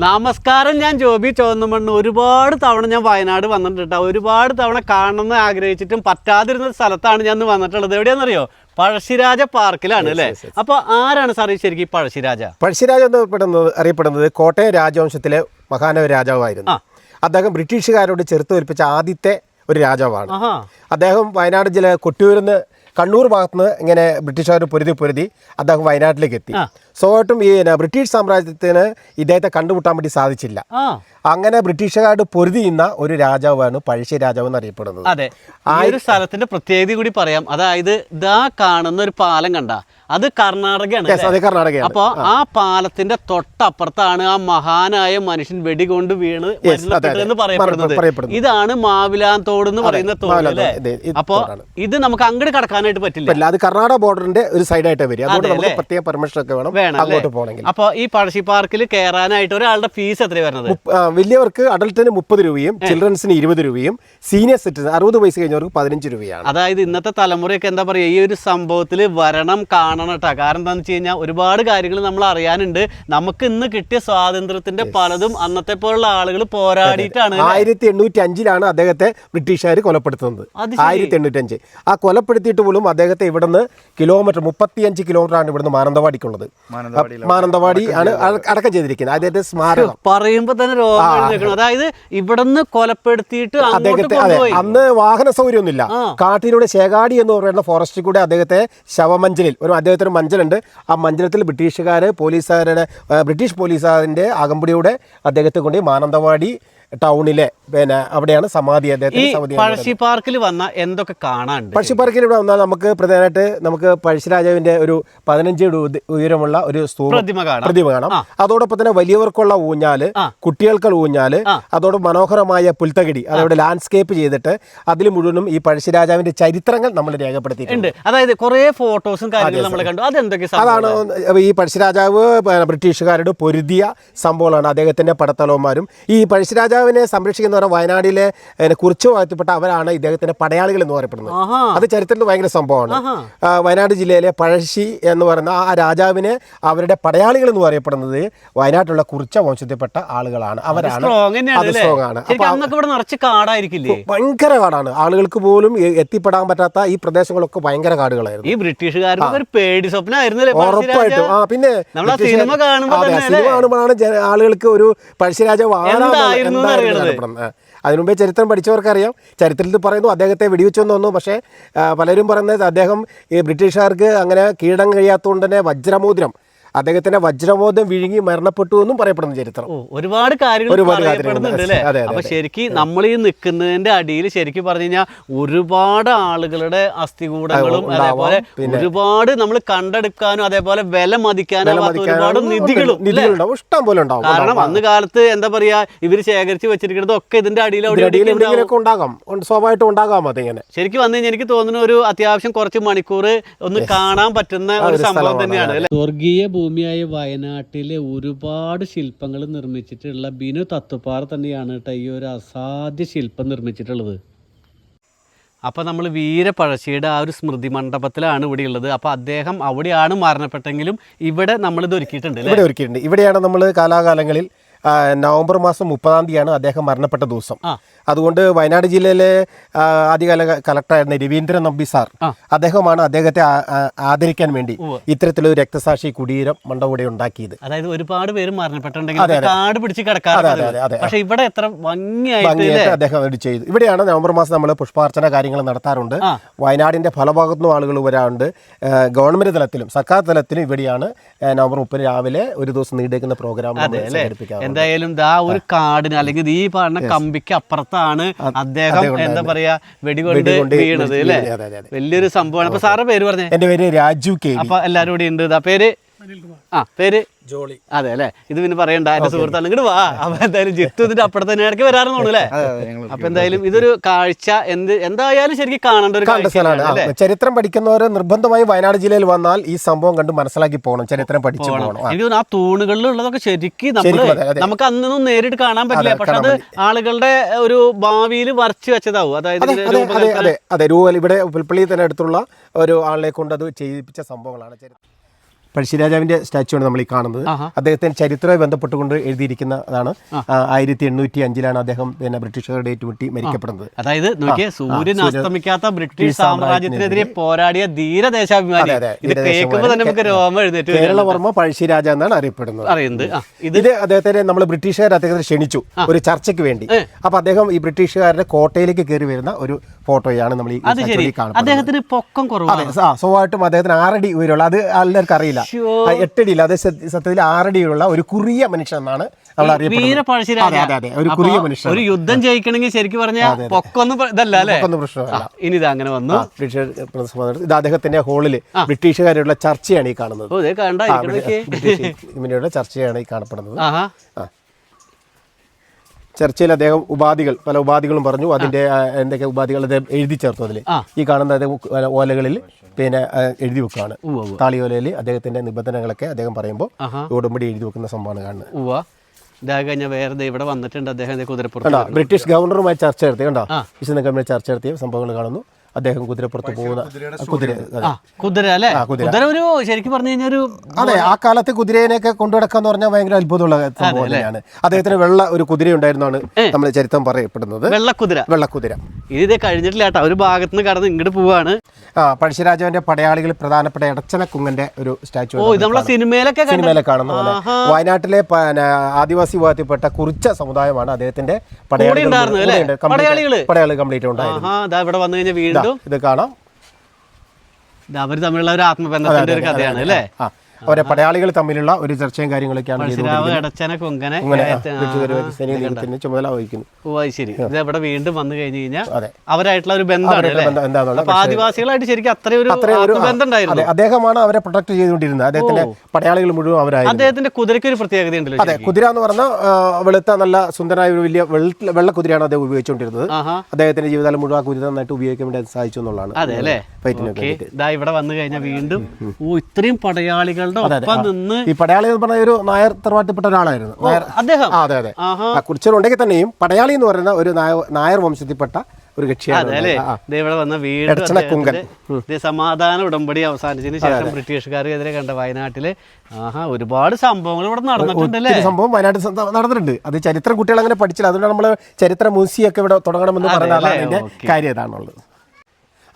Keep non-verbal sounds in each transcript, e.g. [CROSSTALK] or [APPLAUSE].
നമസ്കാരം ഞാൻ ജോബി ചോന്നമണ്ണ്. ഒരുപാട് തവണ ഞാൻ വയനാട് വന്നിട്ടുണ്ട്. ഒരുപാട് തവണ കാണണമെന്ന് ആഗ്രഹിച്ചിട്ടും പറ്റാതിരുന്ന സ്ഥലത്താണ് ഞാൻ വന്നിട്ടുള്ളത്. എവിടെയാണെന്നറിയോ? പഴശ്ശിരാജ പാർക്കിലാണ് അല്ലേ? അപ്പൊ ആരാണ് സാർ ശരിക്കും പഴശ്ശിരാജ? പഴശ്ശിരാജ എന്ന് പെടുന്നത് അറിയപ്പെടുന്നത് കോട്ടയം രാജവംശത്തിലെ മഹാനവ രാജാവായിരുന്നു. അദ്ദേഹം ബ്രിട്ടീഷുകാരോട് ചെറുത്ത് തോൽപ്പിച്ച ആദ്യത്തെ ഒരു രാജാവാണ്. അദ്ദേഹം വയനാട് ജില്ല കൊട്ടിയൂരിൽ നിന്ന് കണ്ണൂർ ഭാഗത്ത് നിന്ന് ഇങ്ങനെ ബ്രിട്ടീഷുകാർ പൊരുതി പൊരുതി അദ്ദേഹം വയനാട്ടിലേക്ക് എത്തി. സ്വാഭാവികമായിട്ടും ഈ ബ്രിട്ടീഷ് സാമ്രാജ്യത്തിന് ഇദ്ദേഹത്തെ കണ്ടുമുട്ടാൻ വേണ്ടി സാധിച്ചില്ല. അങ്ങനെ ബ്രിട്ടീഷുകാരോട് പൊരുതി നിന്ന ഒരു രാജാവാണ് പഴശ്ശി രാജാവ് എന്നറിയപ്പെടുന്നത് അതെ. ആ ഒരു സ്ഥലത്തിന്റെ പ്രത്യേകത കൂടി പറയാം. അതായത് ഇതാ കാണുന്ന ഒരു പാലം കണ്ട. അത് കർണാടകയാണ് അപ്പൊ ആ. പാലത്തിന്റെ തൊട്ടപ്പുറത്താണ് ആ മഹാനായ മനുഷ്യൻ വെടികൊണ്ട് വീണ് പറയപ്പെടുന്നത്. ഇതാണ് മാവിലാൻ തോട് എന്ന് പറയുന്ന തോട് അപ്പൊ. ഇത് നമുക്ക് അങ്ങോട്ട് കടക്കാനായിട്ട് പറ്റില്ല. അത് കർണാടക ബോർഡറിന്റെ ഒരു സൈഡായിട്ട് വരും അതുകൊണ്ട് നമുക്ക് പ്രത്യേക പെർമിഷൻ ഒക്കെ വേണം. അല്ലേ? അങ്ങോട്ട് പോകണമെങ്കിൽ. അപ്പൊ ഈ പഴശ്ശി പാർക്കിൽ കയറാനായിട്ട് ഒരാളുടെ ഫീസ് എത്രയാണ് വരുന്നത്? വലിയവർക്ക് അഡൽട്ടിന് മുപ്പത് രൂപയും ചിൽഡ്രൻസിന് ഇരുപത് രൂപയും സീനിയർ സിറ്റിസൺ അറുപത് വയസ്സ് കഴിഞ്ഞവർക്ക് പതിനഞ്ച് രൂപയാണ്. അതായത് ഇന്നത്തെ തലമുറയൊക്കെ എന്താ പറയുക ഈ ഒരു സംഭവത്തിൽ വരണം കാണണം കേട്ടോ കാരണം എന്താണെന്ന് വെച്ച് കഴിഞ്ഞാൽ ഒരുപാട് കാര്യങ്ങൾ നമ്മൾ അറിയാനുണ്ട്. നമുക്ക് ഇന്ന് കിട്ടിയ സ്വാതന്ത്ര്യത്തിന്റെ പലതും അന്നത്തെ പോലുള്ള ആളുകൾ പോരാടിയിട്ടാണ് ആയിരത്തി എണ്ണൂറ്റി അഞ്ചിലാണ് അദ്ദേഹത്തെ ബ്രിട്ടീഷുകാർ കൊലപ്പെടുത്തുന്നത്. ആയിരത്തി എണ്ണൂറ്റി അഞ്ച് ആ കൊലപ്പെടുത്തിയിട്ട് പോലും അദ്ദേഹത്തെ ഇവിടുന്ന് കിലോമീറ്റർ മുപ്പത്തിയഞ്ച് കിലോമീറ്റർ ആണ് ഇവിടുന്ന് മാനന്തവാടിക്കുള്ളത്. മാനന്തവാടി ആണ് അട- അടക്കം ചെയ്തിരിക്കുന്നത്. അദ്ദേഹത്തെ [LAUGHS] സ്മാരകം. പറയുമ്പോ തന്നെ രോഗം അതായത് ഇവിടുന്ന് കൊലപ്പെടുത്തിയിട്ട് അങ്ങോട്ട് അദ്ദേഹത്തെ അതെ കൊണ്ടുപോയി. അന്ന് വാഹന സൗകര്യമൊന്നുമില്ല. കാട്ടിലൂടെ ശേഖാടി എന്ന് പറയുന്ന ഫോറസ്റ്റിൽ കൂടെ അദ്ദേഹത്തെ ശവമഞ്ചലിൽ ഒരു അദ്ദേഹത്തിന് ഒരു മഞ്ചലുണ്ട്. ആ മഞ്ചലത്തിൽ ബ്രിട്ടീഷുകാർ പോലീസുകാരുടെ ബ്രിട്ടീഷ് പോലീസുകാരന്റെ അകമ്പടിയോടെ അദ്ദേഹത്തെ കൊണ്ട് മാനന്തവാടി ടൗണിലെ പിന്നെ അവിടെയാണ് സമാധി അദ്ദേഹത്തിന് പഴശ്ശി പാർക്കിൽ വന്ന എന്തൊക്കെ കാണാനുണ്ട്? പഴശ്ശിപ്പാർക്കിൽ ഇവിടെ വന്നാൽ നമുക്ക് പ്രധാനമായിട്ട് നമുക്ക് പഴശ്ശിരാജാവിന്റെ ഒരു പതിനഞ്ച് ഉയരമുള്ള ഒരു പ്രതിമ കാണാം. പ്രതിമ കാണാം. അതോടൊപ്പം തന്നെ വലിയവർക്കുള്ള ഊഞ്ഞാൽ. കുട്ടികൾക്കുള്ള ഊഞ്ഞാൽ. അതോടൊപ്പം മനോഹരമായ പുൽത്തകിടി അതവിടെ ലാൻഡ്സ്കേപ്പ് ചെയ്തിട്ട് അതിൽ മുഴുവനും ഈ പഴശ്ശിരാജാവിന്റെ ചരിത്രങ്ങൾ നമ്മൾ രേഖപ്പെടുത്തിയിട്ടുണ്ട്. അതായത് കുറെ ഫോട്ടോസും കാര്യങ്ങളും നമ്മൾ കണ്ടു. അതെന്തൊക്കെ അതാണ് ഈ പഴശ്ശിരാജാവ് ബ്രിട്ടീഷുകാരുടെ ബ്രിട്ടീഷുകാരോട് പൊരുതിയ സംഭവങ്ങളാണ് അദ്ദേഹത്തിന്റെ പടത്തലവന്മാരും. ഈ പഴശ്ശിരാജാവിനെ സംരക്ഷിക്കുന്ന പറഞ്ഞാൽ വയനാടിലെ കുറിച്ചു വാഴ്ത്തപ്പെട്ട അവരാണ് ഇദ്ദേഹത്തിന്റെ പടയാളികൾ എന്ന് പറയപ്പെടുന്നത്. അത് ചരിത്രത്തിൽ ഭയങ്കര സംഭവമാണ്. വയനാട് ജില്ലയിലെ പഴശ്ശി എന്ന് പറയുന്ന ആ രാജാവിനെ അവരുടെ പടയാളികൾ എന്ന് പറയപ്പെടുന്നത് വയനാട്ടിലുള്ള കുറിച്ച വംശത്തിൽപ്പെട്ട ആളുകളാണ്. അവരാണ്. അത്? സ്ട്രോങ് ആണ്. ഭയങ്കര കാടാണ്. ആളുകൾക്ക് പോലും എത്തിപ്പെടാൻ പറ്റാത്ത ഈ പ്രദേശങ്ങളൊക്കെ ഭയങ്കര കാടുകളായിരുന്നു. ഈ ബ്രിട്ടീഷുകാർക്ക് ഒരു പേടി സ്വപ്നമായിരുന്നല്ലേ ഉറപ്പായിട്ടും. ആ പിന്നെ സിനിമ കാണുമ്പോഴാണ് ആളുകൾക്ക് ഒരു പഴശ്ശിരാജാവ് ആരാണെന്ന് എന്തായിരുന്നു അതിനുമുമ്പേ ചരിത്രം പഠിച്ചവർക്കറിയാം. ചരിത്രത്തിൽ പറയുന്നു അദ്ദേഹത്തെ വെടിവെച്ചെന്ന് തോന്നുന്നു. പക്ഷേ പലരും പറയുന്നത് അദ്ദേഹം ഈ ബ്രിട്ടീഷുകാർക്ക് അങ്ങനെ കീഴടം കഴിയാത്തതുകൊണ്ട് തന്നെ വജ്രമോതിരം അദ്ദേഹത്തിന്റെ വജ്രബോധം വിഴുങ്ങി മരണപ്പെട്ടു എന്നും പറയപ്പെടുന്ന ചരിത്രം. ഒരുപാട് കാര്യങ്ങൾ പറയപ്പെടുന്നുണ്ട് അല്ലേ? അപ്പൊ ശരിക്കും നമ്മൾ ഈ നിൽക്കുന്നതിന്റെ അടിയിൽ ശരിക്കും പറഞ്ഞു കഴിഞ്ഞാൽ ഒരുപാട് ആളുകളുടെ അസ്ഥികൂടങ്ങളും. അതേപോലെ ഒരുപാട് നമ്മൾ കണ്ടെടുക്കാനും അതേപോലെ വില മതിക്കാനും ഒരുപാട് നിധികളും ഇഷ്ടം പോലെ ഉണ്ടാവും. കാരണം അന്ന് കാലത്ത് എന്താ പറയാ ഇവർ ശേഖരിച്ച് വെച്ചിരിക്കുന്നത് ഒക്കെ ഇതിന്റെ അടിയിൽ ഉണ്ടാകാം. ഉണ്ട്, സ്വാഭാവികമായിട്ടും ഉണ്ടാകാം അതിങ്ങനെ. ശരിക്കും വന്നു കഴിഞ്ഞാൽ എനിക്ക് തോന്നുന്നു ഒരു അത്യാവശ്യം കുറച്ച് മണിക്കൂർ ഒന്ന് കാണാൻ പറ്റുന്ന ഒരു ഒരു സംഭവം തന്നെയാണ് സ്വർഗീയ ഭൂമിയായ വയനാട്ടിലെ ഒരുപാട് ശില്പങ്ങൾ നിർമ്മിച്ചിട്ടുള്ള ബിനു തത്തുപ്പാറ തന്നെയാണ് കേട്ടോ ഈ ഒരു അസാധ്യ ശില്പം നിർമ്മിച്ചിട്ടുള്ളത്. അപ്പോൾ നമ്മൾ വീരപഴശ്ശിയുടെ ആ ഒരു സ്മൃതി മണ്ഡപത്തിലാണ് ഇവിടെ ഉള്ളത്. അപ്പോൾ അദ്ദേഹം അവിടെയാണ് മരണപ്പെട്ടെങ്കിലും ഇവിടെ നമ്മളിത് ഒരുക്കിയിട്ടുണ്ട് അല്ലേ? ഇവിടെ ഒരുക്കിയിട്ടുണ്ട്. ഇവിടെയാണ് നമ്മൾ കാലാകാലങ്ങളിൽ നവംബർ മാസം മുപ്പതാം തീയതിയാണ് അദ്ദേഹം മരണപ്പെട്ട ദിവസം. അതുകൊണ്ട് വയനാട് ജില്ലയിലെ ആദ്യകാല കലക്ടറായിരുന്ന രവീന്ദ്രൻ നമ്പി സാർ അദ്ദേഹമാണ് അദ്ദേഹത്തെ ആദരിക്കാൻ വേണ്ടി. ഇത്തരത്തിലൊരു രക്തസാക്ഷി കുടീരം മണ്ഡപം ഇവിടെ ഉണ്ടാക്കിയത്. അതായത് ഒരുപാട് പേര് അതെ. കാട് പിടിച്ച്. പക്ഷെ ഇവിടെ എത്ര ഭംഗിയായിട്ട് അദ്ദേഹം അത് ചെയ്തു. ഇവിടെയാണ് നവംബർ മാസം നമ്മൾ പുഷ്പാർച്ചന കാര്യങ്ങൾ നടത്താറുണ്ട്. വയനാടിന്റെ പല ഭാഗത്തുനിന്നും ആളുകൾ വരാറുണ്ട്. ഗവൺമെന്റ് തലത്തിലും സർക്കാർ തലത്തിലും ഇവിടെയാണ് നവംബർ മുപ്പത് രാവിലെ ഒരു ദിവസം നീണ്ടേക്കുന്ന പ്രോഗ്രാം സംഘടിപ്പിക്കാറുണ്ട് എന്തായാലും ദാ ഒരു കാടിന് അല്ലെങ്കിൽ ഈ പറഞ്ഞ കമ്പിക്ക് അപ്പുറത്താണ് അദ്ദേഹം എന്താ പറയാ വെടികൊണ്ട് വീണത് അല്ലേ. വലിയൊരു സംഭവമാണ്. അപ്പൊ സാറിന്റെ പേര് പറഞ്ഞേ? എന്റെ പേര് രാജു കെ. അപ്പൊ എല്ലാരും കൂടി ഉണ്ട്. പേര് ആ പേര്? ജോളി. അതെ അല്ലേ? ഇത് പിന്നെ പറയണ്ട എന്റെ സുഹൃത്താണ് ഇങ്ങോട്ട് വാ. അപ്പൊ എന്തായാലും ജിത്തു ഇതിന്റെ അപ്പുറത്ത് തന്നെ ഇടയ്ക്ക് വരാറുന്നു അല്ലേ? അപ്പൊ എന്തായാലും ഇതൊരു കാഴ്ച എന്ത് എന്തായാലും ശരിക്കും കാണേണ്ട ഒരു കാഴ്ചയാണ് സ്ഥലമാണ്. ചരിത്രം പഠിക്കുന്നവരെ നിർബന്ധമായി വയനാട് ജില്ലയിൽ വന്നാൽ ഈ സംഭവം കണ്ട് മനസ്സിലാക്കി പോകണം ചരിത്രം പഠിച്ചു പോകണം. ആ. എനിക്ക് ആ തൂണുകളിൽ ഉള്ളതൊക്കെ ശരിക്കും നമ്മൾ ശരിക്കും. നമുക്ക് അന്നൊന്നും നേരിട്ട് കാണാൻ പറ്റില്ല. പക്ഷെ അത് ആളുകളുടെ ഒരു ഭാവിയിൽ വരച്ചു വെച്ചതാവും. അതായത് അതെ അതെ അതെ രൂപൽ ഇവിടെ പുൽപ്പള്ളി തന്നെ അടുത്തുള്ള ഒരു ആളിനെ കൊണ്ട് അത് ചെയ്യിപ്പിച്ച സംഭവങ്ങളാണ്. ചരിത്രം പഴശ്ശിരാജാവിന്റെ സ്റ്റാച്ചു ആണ് നമ്മൾ ഈ കാണുന്നത്. അദ്ദേഹത്തിന്റെ ചരിത്രമായി ചരിത്രവുമായി ബന്ധപ്പെട്ടുകൊണ്ട് എഴുതിയിരിക്കുന്നതാണ് ആയിരത്തി എണ്ണൂറ്റി അഞ്ചിലാണ് അദ്ദേഹം പിന്നെ ബ്രിട്ടീഷുകാരുടെ ഏറ്റുമുട്ടി മരിക്കപ്പെടുന്നത്. അതായത് നോക്കിയേ സൂര്യൻ അസ്തമിക്കാത്ത ബ്രിട്ടീഷ് സാമ്രാജ്യത്തിനെതിരെ. പോരാടിയ ധീരദേശാഭിമാനി. കേരളവർമ്മ പഴശ്ശിരാജ എന്നാണ് അറിയപ്പെടുന്നത്. അറിയുന്നത്. ഇത് അദ്ദേഹത്തെ നമ്മൾ ബ്രിട്ടീഷുകാർ അദ്ദേഹത്തെ ക്ഷണിച്ചു ഒരു ചർച്ചയ്ക്ക് വേണ്ടി. അപ്പൊ അദ്ദേഹം ഈ ബ്രിട്ടീഷുകാരുടെ കോട്ടയിലേക്ക് കയറി വരുന്ന ഒരു ഫോട്ടോയാണ് നമ്മൾ ഈ കാണുന്നത്. അദ്ദേഹത്തിന് പൊക്കം സ്വാഭാവികമായിട്ടും അദ്ദേഹത്തിന് ആറടി ഉയരുള്ള അത് എല്ലാവർക്കും അറിയില്ല. എട്ടടിയില്ല. അത് സത്യ- സത്യത്തിൽ ആറടിയുള്ള ഒരു കുറിയ മനുഷ്യൻ എന്നാണ് ഒരു കുറിയ മനുഷ്യൻ. ഒരു യുദ്ധം ജയിക്കണമെങ്കിൽ ശരിക്കും പറഞ്ഞാൽ പൊക്കൊന്നും പ- ഇതല്ല അല്ലേ? പ്രശ്നമല്ല. ഇനി ഇത് അങ്ങനെ വന്നു. ബ്രിട്ടീഷ് ഇത് അദ്ദേഹത്തിന്റെ ഹോളിൽ ബ്രിട്ടീഷുകാരുടെ ചർച്ചയാണ് ഈ കാണുന്നത്. ബ്രിട്ടീഷ് ചർച്ചയാണ് ഈ കാണപ്പെടുന്നത്. ചർച്ചയിൽ അദ്ദേഹം ഉപാധികൾ പല ഉപാധികളും പറഞ്ഞു. അതിന്റെ എന്തൊക്കെ ഉപാധികൾ അദ്ദേഹം എഴുതി ചേർത്തു അതിൽ ഈ കാണുന്ന അദ്ദേഹം ഓലകളിൽ പിന്നെ എഴുതി വെക്കുകയാണ്. താളി ഓലയിൽ താളിയോലയിൽ അദ്ദേഹത്തിന്റെ നിബന്ധനകളൊക്കെ അദ്ദേഹം പറയുമ്പോൾ. ഉടമ്പടി എഴുതി വെക്കുന്ന സംഭവമാണ് കാണുന്നത്. കഴിഞ്ഞ വേറെ ഇവിടെ വന്നിട്ടുണ്ട്. അദ്ദേഹം കുതിരപ്പുറത്ത് ബ്രിട്ടീഷ് ഗവർണറുമായി ചർച്ച നടത്തി. കണ്ടോ. വിശദ ചർച്ച നടത്തിയ സംഭവങ്ങൾ കാണുന്നു. അദ്ദേഹം കുതിരപ്പുറത്ത് പോകുന്ന കുതിര അതെ. ആ കുതിര അല്ലേ? ആ, കുതിര. കുതിര ഒരു ശരിക്കും പറഞ്ഞു കഴിഞ്ഞാൽ ഒരു അതെ ആ കാലത്ത് കുതിരേനെയൊക്കെ കൊണ്ടുനടക്കുക എന്ന് പറഞ്ഞാൽ ഭയങ്കര അത്ഭുതമുള്ള സംഭവം തന്നെയാണ്. അദ്ദേഹത്തിന് വെള്ള ഒരു കുതിര ഉണ്ടായിരുന്നാണ് നമ്മൾ ചരിത്രം പറയപ്പെടുന്നത്. വെള്ളക്കുതിര. വെള്ളക്കുതിര. ഇത് ഇതേ കഴിഞ്ഞിട്ടില്ല കേട്ടോ. ഒരു ഭാഗത്ത് നിന്ന് കടന്ന് ഇങ്ങോട്ട് പോവാണ്. ആ പഴശ്ശിരാജാവിന്റെ പടയാളികൾ പ്രധാനപ്പെട്ട എടച്ചന കുങ്ങന്റെ ഒരു സ്റ്റാച്ചു ഓ ഇത് നമ്മളെ സിനിമയിലൊക്കെ കണ്ട സിനിമയിലെ കാണുന്ന പോലെ വയനാട്ടിലെ ആദിവാസി വിഭാഗത്തിൽപ്പെട്ട കുറിച്ച സമുദായമാണ് അദ്ദേഹത്തിന്റെ പടയാളികൾ ഉണ്ടായിരുന്നു അല്ലേ? കൂടെയുണ്ട്. പടയാളികൾ? പടയാളികൾ കംപ്ലീറ്റ് ഉണ്ടായിരുന്നു. ഇതാ ഇവിടെ വന്നു കഴിഞ്ഞാൽ വീണ്ടും ഇത് കാണാം. അവർ തമ്മിലുള്ള ഒരു ആത്മബന്ധത്തിന്റെ ഒരു കഥയാണ് അല്ലേ? ആ അവരെ പടയാളികൾ തമ്മിലുള്ള ഒരു ചർച്ചയും കാര്യങ്ങളൊക്കെയാണ് സൈനിക ചുമതല വഹിക്കുന്നു. ഓ ശരി. ഇത് ഇവിടെ വീണ്ടും വന്നു കഴിഞ്ഞു കഴിഞ്ഞാൽ അവരായിട്ടുള്ള ഒരു ബന്ധമാണ് ആദിവാസികളായിട്ട് ശരിക്കും അത്രയും അതെ അദ്ദേഹമാണ് അവരെ പ്രൊട്ടക്ട് ചെയ്തുകൊണ്ടിരുന്നത്. അദ്ദേഹത്തിന്റെ പടയാളികൾ മുഴുവൻ അവരായിരുന്നു. അദ്ദേഹത്തിന്റെ കുതിരയ്ക്ക് ഒരു പ്രത്യേകത ഉണ്ടല്ലോ അതെ കുതിര എന്ന് പറഞ്ഞാൽ വെളുത്ത നല്ല സുന്ദരമായ ഒരു വലിയ വെള്ള കുതിരയാണ് അദ്ദേഹം ഉപയോഗിച്ചുകൊണ്ടിരുന്നത്. അദ്ദേഹത്തിന്റെ ജീവിതകാലം മുഴുവൻ ആ കുതിര നന്നായിട്ട് ഉപയോഗിക്കാൻ വേണ്ടി സാധിച്ചു എന്നുള്ളതാണ് അതെ അല്ലേ? ഇവിടെ വന്നു കഴിഞ്ഞാൽ വീണ്ടും ഓ ഇത്രയും പടയാളികളുടെ ഒപ്പം നിന്ന് ഈ പടയാളി എന്ന് പറഞ്ഞ ഒരു നായർ തറവാട്ടിൽപ്പെട്ട ഒരാളായിരുന്നു. അദ്ദേഹം? അതെ അതെ. കുറിച്ചുണ്ടെങ്കിൽ തന്നെയും പടയാളി എന്ന് പറയുന്ന ഒരു നായർ വംശത്തിൽപ്പെട്ട ഒരു കക്ഷിയാണ് ഇവിടെ വന്ന വീട്. സമാധാന ഉടമ്പടി അവസാനിച്ചതിന് ശേഷം ബ്രിട്ടീഷുകാർക്കെതിരെ കണ്ട വയനാട്ടിൽ ആഹാ ഒരുപാട് സംഭവങ്ങൾ ഇവിടെ നടന്നിട്ടുണ്ടല്ലേ? സംഭവം വയനാട്ടിൽ നടന്നിട്ടുണ്ട്. അത് ചരിത്രം കുട്ടികൾ അങ്ങനെ പഠിച്ചില്ല. അതുകൊണ്ട് നമ്മൾ ചരിത്ര മ്യൂസിയം ഒക്കെ ഇവിടെ തുടങ്ങണമെന്ന് പറഞ്ഞതാണ്. കാര്യം ഇതാണുള്ളത്.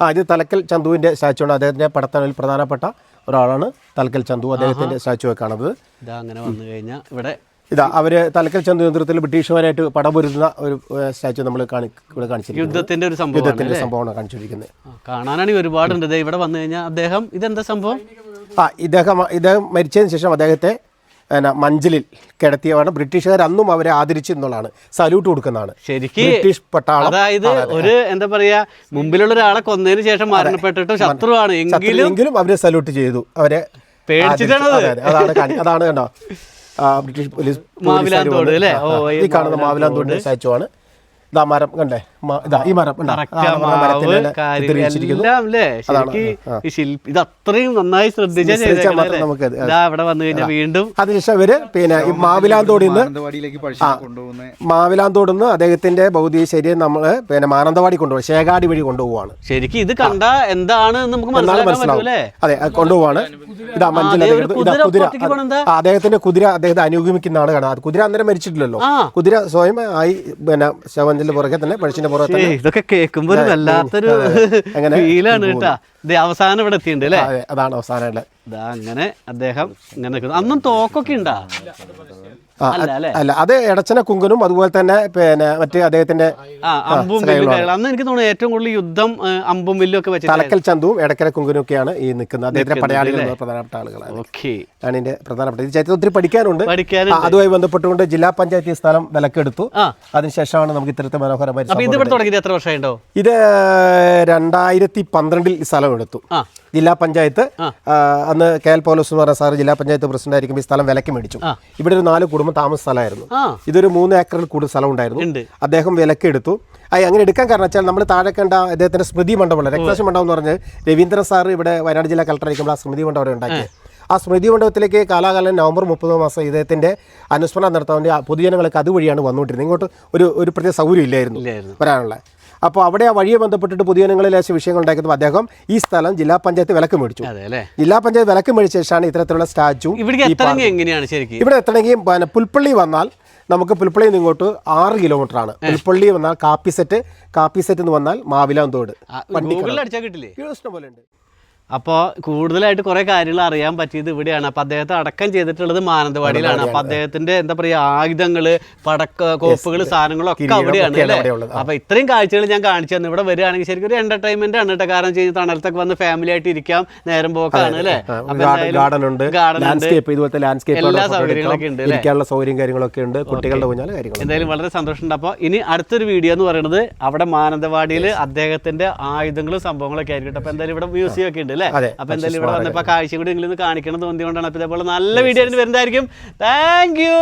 ആ ഇത് തലക്കൽ ചന്തുവിന്റെ സ്റ്റാച്ചു ആണ്. അദ്ദേഹത്തിന്റെ പടത്തണിൽ പ്രധാനപ്പെട്ട ഒരാളാണ് തലക്കൽ ചന്തു. അദ്ദേഹത്തിന്റെ സ്റ്റാച്ചു കാണുന്നത്. ഇതാ അങ്ങനെ വന്നു കഴിഞ്ഞാൽ ഇവിടെ ഇതാ അവർ തലക്കൽ ചന്തു നേതൃത്വത്തിൽ ബ്രിട്ടീഷുകാരായിട്ട് പടപൊരുന്ന ഒരു സ്റ്റാച്ചു നമ്മൾ ഇവിടെ കാണിച്ചിരിക്കുന്നത്. യുദ്ധത്തിന്റെ ഒരു സംഭവം യുദ്ധത്തിന്റെ സംഭവമാണ് കാണിച്ചിരിക്കുന്നത്. കാണാനാണെങ്കിൽ ഒരുപാടുണ്ട്. ഇവിടെ വന്നു കഴിഞ്ഞാൽ അദ്ദേഹം ഇതെന്താ സംഭവം? ആ ഇദ്ദേഹം ഇദ്ദേഹം മരിച്ചതിന് ശേഷം അദ്ദേഹത്തെ എന്നാ മഞ്ചലിൽ കിടത്തിയവാണ് ബ്രിട്ടീഷുകാർ അന്നും അവരെ ആദരിച്ചു എന്നുള്ളതാണ്. സല്യൂട്ട് കൊടുക്കുന്നതാണ്. ശരിക്ക് ബ്രിട്ടീഷ് പട്ടാളം അതായത് ഒരു എന്താ പറയാ മുമ്പിലുള്ള ഒരാളെ കൊന്നതിന് ശേഷം മരണപ്പെട്ടിട്ടും ശത്രുവാണ്. എങ്കിലും അവരെ സല്യൂട്ട് ചെയ്തു. അവരെ. അതാണ് അതാണ് കണ്ടോ ബ്രിട്ടീഷ് പോലീസ് മാവിലാൻ തോട് അല്ലേ? ഓ, ഈ കാണുന്ന മാവിലാൻ തോട് സ്റ്റാച്ചു ആണ് ഇതാ മരം കണ്ടേ? ഇതാ ഈ മരം ഇത് അത്രയും നന്നായി ശ്രദ്ധിച്ചാ ശ്രദ്ധിച്ചാൽ വീണ്ടും അതിനുശേഷം ഇവർ പിന്നെ ഈ മാവിലാന്തോടിൽ നിന്ന് മാനന്തവാടിയിലേക്ക് പഴശ്ശിനെ കൊണ്ടുപോകുന്ന മാവിലാന്തോട് നിന്ന് അദ്ദേഹത്തിന്റെ ഭൗതിക ശരീരം നമ്മൾ പിന്നെ മാനന്തവാടി കൊണ്ടുപോകും ശേഖാടി വഴി കൊണ്ടുപോവാണ് ശരിക്കും ഇത് കണ്ട എന്താണ് എന്ന് നമുക്ക് മനസ്സിലാക്കാൻ മനസ്സിലാവും. അതെ കൊണ്ടുപോവാണ് ഇതാ മഞ്ചൽ അദ്ദേഹത്തിന്റെ കുതിര അദ്ദേഹത്തെ അനുഗമിക്കുന്നതാണ് കാണാം. കുതിര അന്നേരം മരിച്ചിട്ടില്ലല്ലോ. കുതിര സ്വയം ആയി പിന്നെ ശവഞ്ചലിന്റെ പുറകെ തന്നെ പഴശ്ശിന്റെ പുറകെ തന്നെ. ഇതൊക്കെ കേൾക്കുമ്പോൾ ഒരു വല്ലാത്തൊരു ഫീലാണ് കേട്ടാ. ഇത് അവസാനം ഇവിടെ എത്തിയിട്ടുണ്ട് അല്ലേ? അതെ അതാണ് അവസാനമായിട്ട് അങ്ങനെ അദ്ദേഹം ഇങ്ങനെ അന്നും തോക്കൊക്കെ ഉണ്ടാ? അല്ല അല്ല? അത് എടച്ചന കുങ്കനും അതുപോലെ തന്നെ പിന്നെ മറ്റേ അദ്ദേഹത്തിന്റെ അമ്പും അന്ന് എനിക്ക് തോന്നുന്നു ഏറ്റവും കൂടുതൽ യുദ്ധം അമ്പും വില്ലും ഒക്കെ തലക്കൽ ചന്തുവും എടക്കര കുങ്കനും ഒക്കെയാണ് ഈ നിൽക്കുന്നത്. അദ്ദേഹത്തിന്റെ പടയാളികൾ പ്രധാനപ്പെട്ട ആളുകളാണ്. ആണ് ഇതിന്റെ പ്രധാനപ്പെട്ട. ഇത് ചരിത്രം ഒത്തിരി പഠിക്കാനുണ്ട്. അതുമായി ബന്ധപ്പെട്ടുകൊണ്ട് ജില്ലാ പഞ്ചായത്ത് ഈ സ്ഥലം വിലക്കെടുത്തു. അതിനുശേഷമാണ് നമുക്ക് ഇത്തരത്തിൽ മനോഹരമായി എത്ര വർഷമായിട്ടോ ഇത് രണ്ടായിരത്തി പന്ത്രണ്ടിൽ ഈ സ്ഥലം എടുത്തു. ജില്ലാ പഞ്ചായത്ത് അന്ന് കെ എൽ പോലീസ് എന്ന് പറഞ്ഞ സാർ ജില്ലാ പഞ്ചായത്ത് പ്രസിഡന്റ് ആയിരിക്കും ഈ സ്ഥലം വിലക്ക് മേടിച്ചു. ഇവിടെ ഒരു നാല് കുടുംബം താമസ സ്ഥലമായിരുന്നു. ഇതൊരു മൂന്ന് ഏക്കറിൽ കൂടുതൽ സ്ഥലം ഉണ്ടായിരുന്നു അദ്ദേഹം വിലക്കെടുത്തു. അങ്ങനെ എടുക്കാൻ കാരണം വെച്ചാൽ നമ്മൾ താഴെ കണ്ട അദ്ദേഹത്തിന്റെ സ്മൃതി മണ്ഡപമുള്ള രക്തസാക്ഷി മണ്ഡപം എന്ന് പറഞ്ഞ് രവീന്ദ്ര സാർ ഇവിടെ വയനാട് ജില്ലാ കളക്ടർ ആയിരിക്കുമ്പോൾ ആ സ്മൃതി മണ്ഡപം അവിടെ ഉണ്ടാക്കി ആ. സ്മൃതി മണ്ഡപത്തിലേക്ക് കാലാകാലം നവംബർ മുപ്പത് മാസം ഇദ്ദേഹത്തിന്റെ അനുസ്മരണം നടത്താൻ വേണ്ടി പൊതുജനങ്ങൾക്ക് അതുവഴിയാണ് വന്നുകൊണ്ടിരുന്നത്. ഇങ്ങോട്ട് ഒരു ഒരു പ്രത്യേക സൗകര്യം ഇല്ലായിരുന്നു. വരാനുള്ള. അപ്പോൾ അവിടെ ആ വഴിയെ ബന്ധപ്പെട്ടിട്ട് പൊതുജനങ്ങളിൽ ലേശം വിഷയങ്ങൾ ഉണ്ടാക്കുന്നത് അദ്ദേഹം ഈ സ്ഥലം ജില്ലാ പഞ്ചായത്ത് വിലക്ക് മേടിച്ചു. ജില്ലാ പഞ്ചായത്ത് വിലക്ക് മേടിച്ച ശേഷമാണ് ഇത്തരത്തിലുള്ള സ്റ്റാച്ചു എങ്ങനെയാണ് ശരിക്കും? ഇവിടെ എത്തണമെങ്കിൽ പുൽപ്പള്ളി വന്നാൽ നമുക്ക് പുൽപ്പള്ളിയിൽ നിന്ന് ഇങ്ങോട്ട് ആറ് കിലോമീറ്റർ ആണ്. പുൽപ്പള്ളി വന്നാൽ കാപ്പി സെറ്റ് കാപ്പി സെറ്റ് എന്ന് വന്നാൽ മാവിലാന്തോട്. ഇഷ്ടം പോലെ ഉണ്ട്. അപ്പോൾ കൂടുതലായിട്ട് കുറേ കാര്യങ്ങൾ അറിയാൻ പറ്റിയത് ഇവിടെയാണ്. അപ്പോൾ അദ്ദേഹത്തെ അടക്കം ചെയ്തിട്ടുള്ളത് മാനന്തവാടിയിലാണ്. അപ്പോൾ അദ്ദേഹത്തിന്റെ എന്താ പറയുക ആയുധങ്ങൾ പടക്ക കോപ്പുകൾ സാധനങ്ങളും ഒക്കെ കിരീടം അവിടെയാണ് അല്ലേ? അപ്പോൾ ഇത്രയും കാഴ്ചകൾ ഞാൻ കാണിച്ചു തന്നു. ഇവിടെ വരികയാണെങ്കിൽ ശരിക്കും ഒരു എന്റർടൈൻമെന്റ് ആണ് കേട്ടോ. കാരണം ചെയ്ത് തണലത്തൊക്കെ വന്ന് ഫാമിലി ആയിട്ട് ഇരിക്കാം. നേരം പോക്കാണ് അല്ലേ? ഗാർഡൻ ഉണ്ട്. ലാൻഡ്സ്കേപ്പ് ഇതുപോലത്തെ ലാൻഡ്സ്കേപ്പ് എല്ലാ സൗകര്യങ്ങളൊക്കെ ഉണ്ട്? ഇരിക്കാനുള്ള സൗകര്യം കാര്യങ്ങളൊക്കെ ഉണ്ട്. കുട്ടികളുടെ ഊഞ്ഞാൽ കാര്യങ്ങൾ എന്തായാലും വളരെ സന്തോഷമുണ്ട്. അപ്പോൾ ഇനി അടുത്തൊരു വീഡിയോ എന്ന് പറയുന്നത് അവിടെ മാനന്തവാടിയിൽ അദ്ദേഹത്തിന്റെ ആയുധങ്ങളും സംഭവങ്ങളൊക്കെ ആയിരിക്കും അപ്പോൾ എന്തായാലും ഇവിടെ മ്യൂസിയം ഒക്കെ ഉണ്ട്. അല്ലേ? അപ്പൊ എന്തായാലും ഇവിടെ വന്നപ്പോ കാഴ്ച കൂടി എങ്കിലും കാണിക്കണം തോന്നിയോണ്ടാണ് അപ്പൊ ഇതേപോലെ നല്ല വീഡിയോ വരുന്നതായിരിക്കും. Thank you